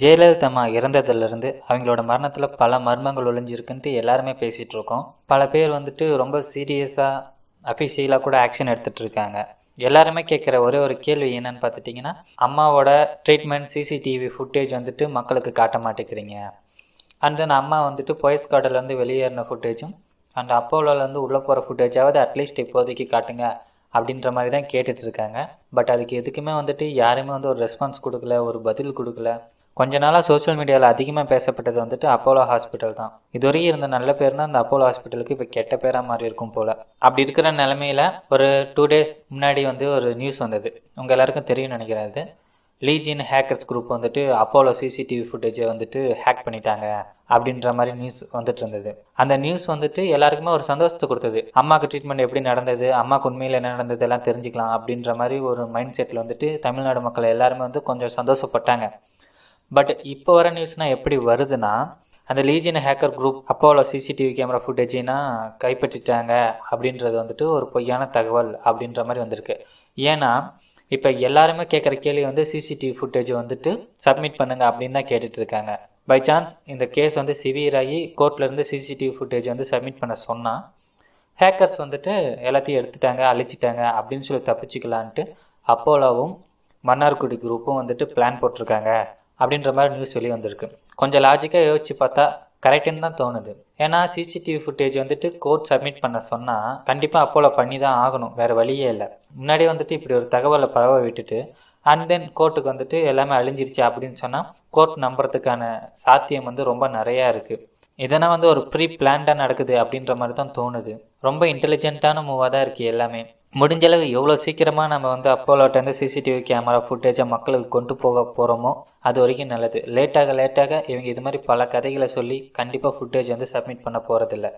ஜெயலலிதா அம்மா இறந்ததுலேருந்து அவங்களோட மரணத்தில் பல மர்மங்கள் ஒளிஞ்சிருக்குன்ட்டு எல்லாருமே பேசிகிட்டு இருக்கோம் பல பேர் வந்துட்டு ரொம்ப சீரியஸாக அஃபிஷியலாக கூட ஆக்ஷன் எடுத்துகிட்டு இருக்காங்க எல்லாருமே கேட்குற ஒரே ஒரு கேள்வி என்னன்னு பார்த்துட்டிங்கன்னா அம்மாவோட ட்ரீட்மெண்ட் சிசிடிவி ஃபுட்டேஜ் வந்துட்டு மக்களுக்கு காட்ட மாட்டேங்கிறீங்க. அண்ட் தென் அம்மா வந்துட்டு போயஸ் கார்டிலேருந்து வெளியேறின ஃபுட்டேஜும் அண்ட் அப்போலோலேருந்து உள்ளே போகிற ஃபுட்டேஜாவது அட்லீஸ்ட் இப்போதைக்கு காட்டுங்க அப்படின்ற மாதிரி தான் கேட்டுட்ருக்காங்க. பட் அதுக்கு எதுக்குமே வந்துட்டு யாருமே வந்து ஒரு ரெஸ்பான்ஸ் கொடுக்கல ஒரு பதில் கொடுக்கல. கொஞ்ச நாளாக சோஷியல் மீடியாவில் அதிகமாக பேசப்பட்டது வந்துட்டு அப்போலோ ஹாஸ்பிட்டல் தான். இதுவரையும் இருந்த நல்ல பேர்னா அந்த அப்போலோ ஹாஸ்பிட்டலுக்கு இப்போ கெட்ட பேராக மாதிரி இருக்கும் போல். அப்படி இருக்கிற நிலமையில ஒரு டூ டேஸ் முன்னாடி வந்து ஒரு நியூஸ் வந்தது. உங்கள் எல்லாருக்கும் தெரியும்னு நினைக்கிறாரு அது. ஹேக்கர்ஸ் குரூப் வந்துட்டு அப்போலோ சிசிடிவி ஃபுட்டேஜை வந்துட்டு ஹேக் பண்ணிட்டாங்க அப்படின்ற மாதிரி நியூஸ் வந்துட்டு இருந்தது. அந்த நியூஸ் வந்துட்டு எல்லாருக்குமே ஒரு சந்தோஷத்தை கொடுத்தது. அம்மாவுக்கு ட்ரீட்மெண்ட் எப்படி நடந்தது அம்மாவுக்கு உண்மையில் என்ன நடந்தது எல்லாம் தெரிஞ்சுக்கலாம் அப்படின்ற மாதிரி ஒரு மைண்ட் செட்டில் வந்துட்டு தமிழ்நாடு மக்கள் எல்லாருமே வந்து கொஞ்சம் சந்தோஷப்பட்டாங்க. பட் இப்போ வர நியூஸ்னால் எப்படி வருதுன்னா அந்த legion hacker group Apollo CCTV camera ஃபுட்டேஜினா கைப்பற்றிட்டாங்க அப்படின்றது வந்துட்டு ஒரு பொய்யான தகவல் அப்படின்ற மாதிரி வந்திருக்கு. ஏன்னா இப்போ எல்லாருமே கேட்குற கேள்வி வந்து சிசிடிவி ஃபுட்டேஜ் வந்துட்டு சப்மிட் பண்ணுங்க அப்படின்னு தான் கேட்டுட்டு இருக்காங்க. பை சான்ஸ் இந்த கேஸ் வந்து சிவியர் ஆகி கோர்ட்லேருந்து சிசிடிவி ஃபுட்டேஜ் வந்து சப்மிட் பண்ண சொன்னால் ஹேக்கர்ஸ் வந்துட்டு எல்லாத்தையும் எடுத்துட்டாங்க அழிச்சிட்டாங்க அப்படின்னு சொல்லி தப்பிச்சுக்கலான்ட்டு அப்போலோவும் மன்னார்குடி குரூப்பும் வந்துட்டு பிளான் போட்டிருக்காங்க. அப்படின்ற மாதிரி நியூஸ் வெளியே வந்திருக்கு. கொஞ்சம் லாஜிக்காக யோசிச்சு பார்த்தா கரெக்டுன்னு தான் தோணுது. ஏன்னா சிசிடிவி ஃபுட்டேஜ் வந்துட்டு கோர்ட் சப்மிட் பண்ண சொன்னால் கண்டிப்பாக அப்போலோ பண்ணி தான் ஆகணும். வேறு வழியே இல்லை. முன்னாடி வந்துட்டு இப்படி ஒரு தகவலை பரவ விட்டுட்டு அண்ட் தென் கோர்ட்டுக்கு வந்துட்டு எல்லாமே அழிஞ்சிருச்சு அப்படின்னு சொன்னால் கோர்ட் நம்புறதுக்கான சாத்தியம் வந்து ரொம்ப நிறையா இருக்குது இதெல்லாம் வந்து ஒரு ப்ரீ பிளான்டாக நடக்குது அப்படின்ற மாதிரி தான் தோணுது. ரொம்ப இன்டெலிஜென்ட்டான மூவாக தான் இருக்குது எல்லாமே. முடிஞ்சளவு எவ்வளோ சீக்கிரமாக நம்ம வந்து அப்போலோட்டேருந்து சிசிடிவி கேமரா ஃபுட்டேஜை மக்களுக்கு கொண்டு போக போகிறோமோ அது வரைக்கும் நல்லது. லேட்டாக லேட்டாக இவங்க இது மாதிரி பல கதைகளை சொல்லி கண்டிப்பாக ஃபுட்டேஜ் வந்து சப்மிட் பண்ண போகிறதில்ல